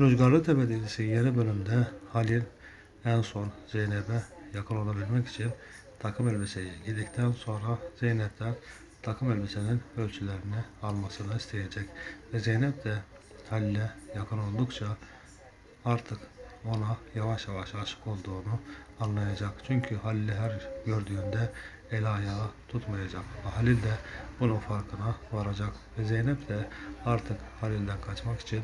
Rüzgarlı Tepe yeni bölümde Halil en son Zeynep'e yakın olabilmek için takım elbiseyi giydikten sonra Zeynep'ten takım elbisenin ölçülerini almasını isteyecek. Ve Zeynep de Halil'e yakın oldukça artık ona yavaş yavaş aşık olduğunu anlayacak. Çünkü Halil'i her gördüğünde el ayağı tutmayacak. Halil de bunun farkına varacak. Ve Zeynep de artık Halil'den kaçmak için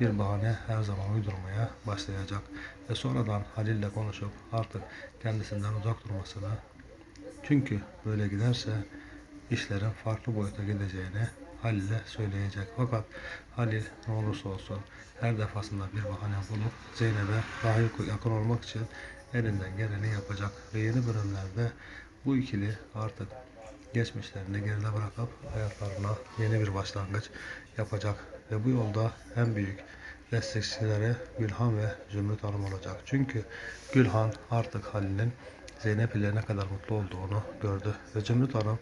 bir bahane her zaman uydurmaya başlayacak. Ve sonradan Halil'le konuşup artık kendisinden uzak durmasını çünkü böyle giderse işlerin farklı boyuta gideceğini Halil'e söyleyecek. Fakat Halil ne olursa olsun her defasında bir bahane bulup Zeynep'e daha yakın olmak için elinden geleni yapacak. Ve yeni bölümlerde bu ikili artık geçmişlerini geride bırakıp hayatlarına yeni bir başlangıç yapacak. Ve bu yolda en büyük destekçileri Gülhan ve Zümrüt Hanım olacak. Çünkü Gülhan artık Halil'in Zeynep ile ne kadar mutlu olduğunu gördü. Ve Zümrüt Hanım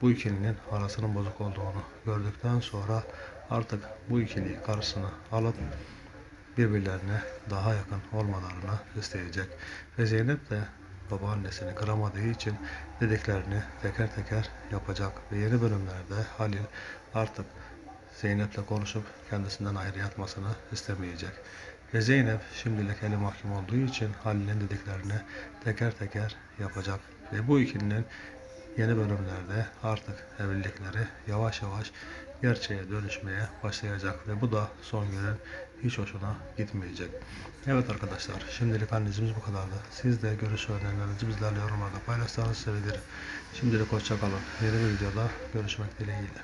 bu ikilinin arasının bozuk olduğunu gördükten sonra artık bu ikiliyi karşısına alıp birbirlerine daha yakın olmalarını isteyecek. Ve Zeynep de babaannesini kıramadığı için dediklerini teker teker yapacak. Ve yeni bölümlerde Halil artık Zeynep'le konuşup kendisinden ayrı yatmasını istemeyecek. Ve Zeynep şimdilik eli mahkum olduğu için Halil'in dediklerini teker teker yapacak. Ve bu ikilinin yeni bölümlerde artık evlilikleri yavaş yavaş gerçeğe dönüşmeye başlayacak ve bu da Songül'ün hiç hoşuna gitmeyecek. Evet arkadaşlar şimdilik analizimiz bu kadardı. Siz de görüş önerilerinizi bizlerle yorumlarda paylaşsanız sevinirim. Şimdilik hoşçakalın. Yeni bir videoda görüşmek dileğiyle.